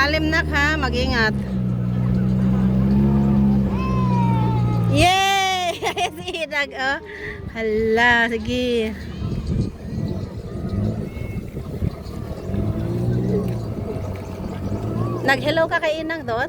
Malalim na ha, mag-ingat. Yay! si Inag, oh. Hala, sige. Nag-hello ka kay Inang doon?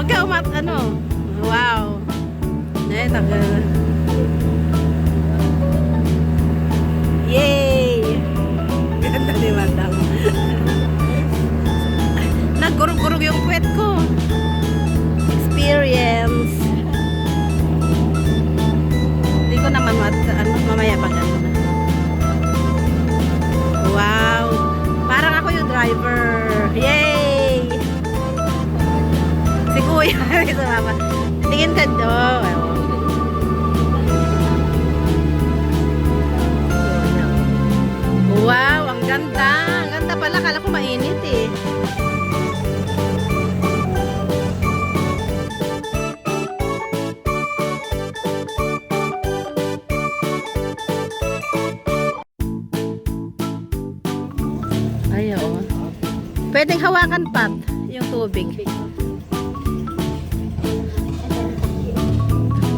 wag ka umat, ano? Wow. Eh, taga... Yay! Ganda ni Madam. Nagkurog-kurog yung puwet ko. Experience. Hindi ko naman mat, ano, mamaya pag ano. Wow! Parang ako yung driver. Kuya. sa mama. Tingin ka do. Wow! Ang ganda. Ang ganda pala. Kala ko mainit eh. Ay, oo. Pwedeng hawakan pat yung tubig.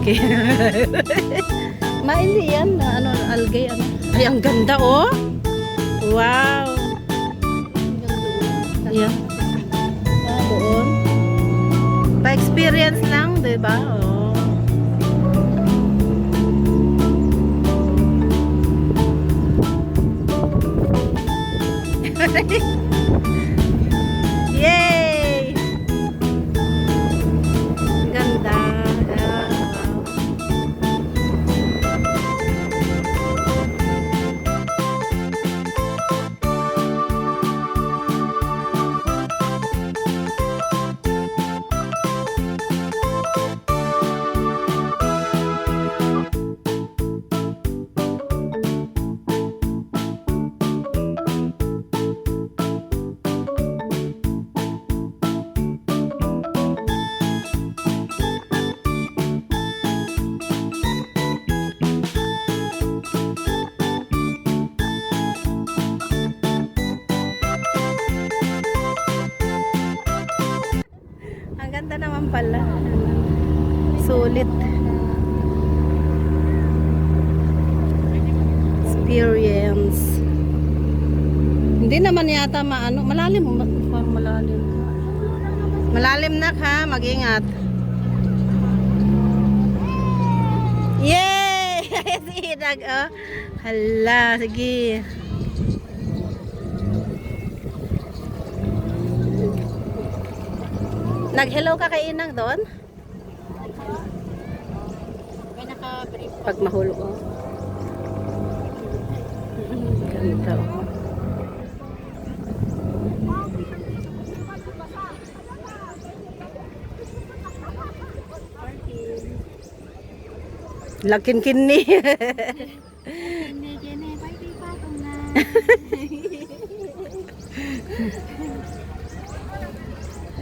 Okay. Ma, hindi yan. na Ano, algae, ano. Ay, ang ganda, oh. Wow. Yan. Ah, doon. Pa-experience lang, di ba? Oh. ganda naman pala. Sulit. Experience. Hindi naman yata maano. Malalim. malalim. Malalim na ha. Mag-ingat. Yay! si Inag, oh. Hala, sige. Nag-hello ka kay Inang doon? Pag mahulog oh. Lakin kini.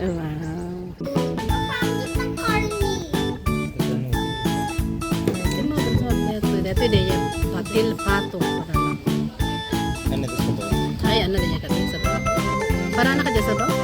wow. Ano yung katil sa ba? Para na ka dyan sa ba?